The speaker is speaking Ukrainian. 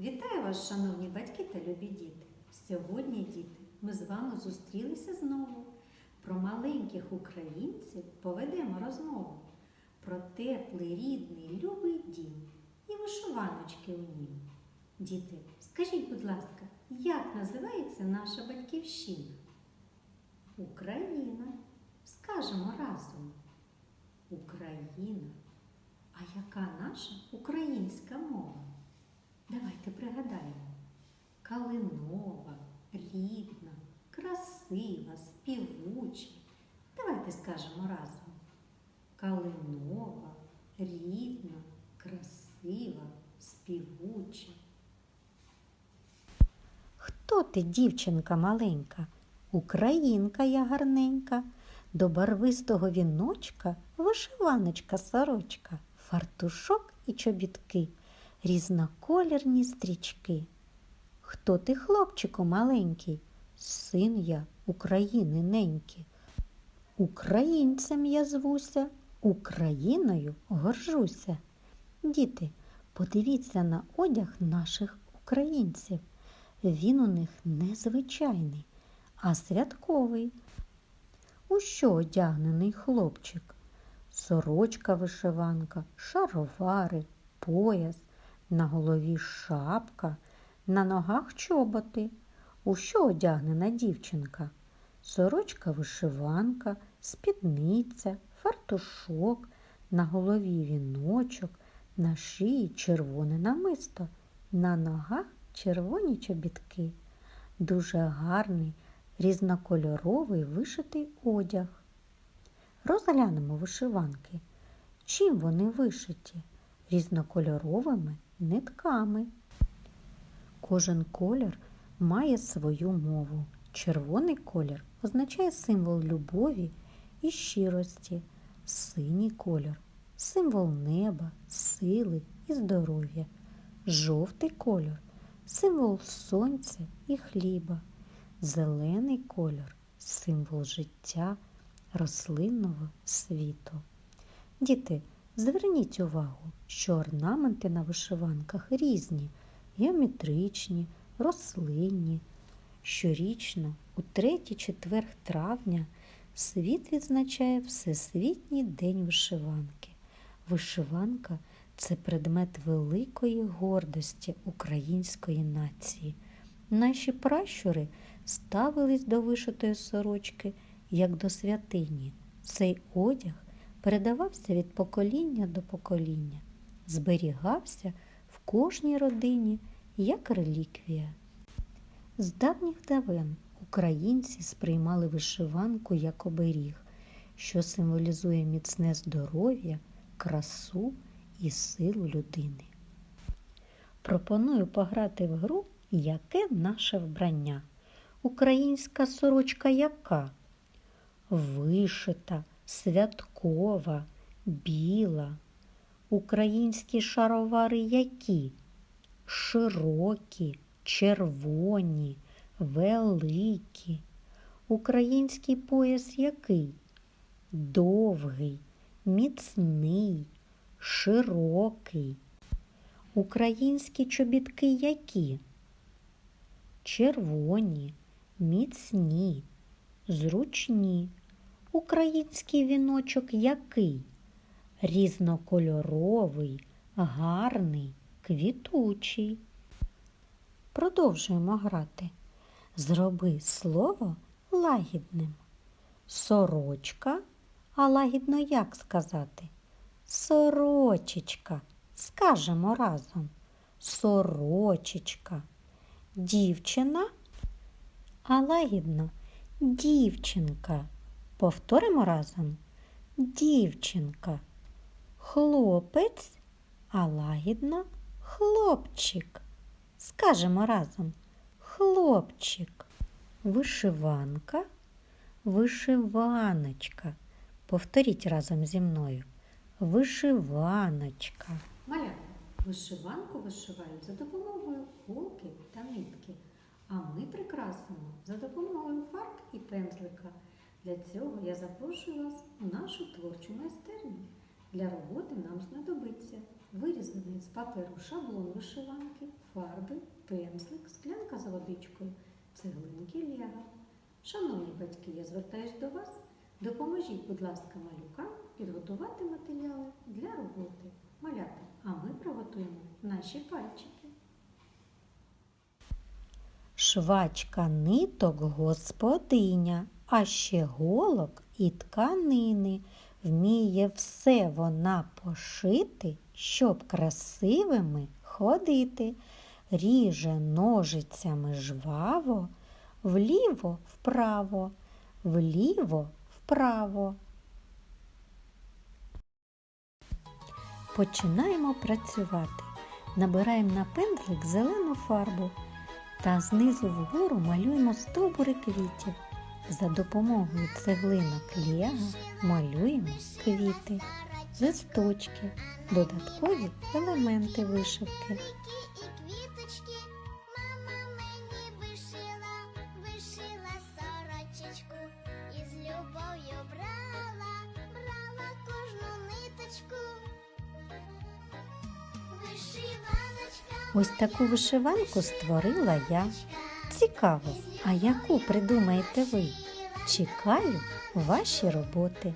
Вітаю вас, шановні батьки та любі діти! Сьогодні, діти, ми з вами зустрілися знову. Про маленьких українців поведемо розмову. Про теплий, рідний, любий дім і вишиваночки у нім. Діти, скажіть, будь ласка, як називається наша батьківщина? Україна. Скажемо разом. Україна. А яка наша українська мова? Давайте пригадаємо. Калинова, рідна, красива, співуча. Давайте скажемо разом. Калинова, рідна, красива, співуча. Хто ти, дівчинка маленька? Українка я гарненька, до барвистого віночка вишиваночка сорочка, фартушок і чобітки, різноколірні стрічки. Хто ти, хлопчику маленький? Син я України неньки. Українцем я звуся, Україною горжуся. Діти, подивіться на одяг наших українців. Він у них незвичайний, а святковий. У що одягнений хлопчик? Сорочка вишиванка, шаровари, пояс, на голові шапка, на ногах чоботи. У що одягнена дівчинка? Сорочка вишиванка, спідниця, фартушок, на голові віночок, на шиї червоне намисто, на ногах червоні чобітки. Дуже гарний, різнокольоровий вишитий одяг. Розглянемо вишиванки. Чим вони вишиті? Різнокольоровими нитками. Кожен колір має свою мову. Червоний колір означає символ любові і щирості, синій колір символ неба, сили і здоров'я, жовтий колір символ сонця і хліба, зелений колір символ життя, рослинного світу. Діти, зверніть увагу, що орнаменти на вишиванках різні, геометричні, рослинні. Щорічно, у 3-4 травня, світ відзначає Всесвітній день вишиванки. Вишиванка це предмет великої гордості української нації. Наші пращури ставились до вишитої сорочки як до святині. Цей одяг передавався від покоління до покоління, зберігався в кожній родині як реліквія. З давніх давен українці сприймали вишиванку як оберіг, що символізує міцне здоров'я, красу і силу людини. Пропоную пограти в гру Яке наше вбрання? Українська сорочка яка? Вишита, святкова, біла. Українські шаровари які? Широкі, червоні, великі. Український пояс який? Довгий, міцний, широкий. Українські чобітки які? Червоні, міцні, зручні. Український віночок який? Різнокольоровий, гарний, квітучий. Продовжуємо грати. Зроби слово лагідним. Сорочка, а лагідно як сказати? Сорочечка. Скажемо разом. Сорочечка. Дівчина, а лагідно дівчинка. Повторимо разом. Дівчинка. Хлопець, а лагідно хлопчик. Скажемо разом. Хлопчик. Вишиванка, вишиваночка. Повторіть разом зі мною. Вишиваночка. Малята, вишиванку вишивають за допомогою голки та нитки, а ми прикрасимо за допомогою фарб і пензлика. Для цього я запрошую вас у нашу творчу майстерню. Для роботи нам знадобиться вирізаний з паперу шаблон вишиванки, фарби, пензлик, склянка з водичкою, цеглинки Лего. Шановні батьки, я звертаюсь до вас. Допоможіть, будь ласка, малюкам підготувати матеріали для роботи. Малята, а ми приготуємо наші пальчики. Швачка ниток господиня, а ще голок і тканини. Вміє все вона пошити, щоб красивими ходити. Ріже ножицями жваво, вліво вправо, вліво вправо. Починаємо працювати. Набираємо на пензлик зелену фарбу та знизу вгору малюємо стовбури квітів. За допомогою цеглинок Лего малюємо квіти, листочки, додаткові елементи вишивки. Ось таку вишиванку створила я. Цікаво, а яку придумаєте ви? Чекаю ваші роботи.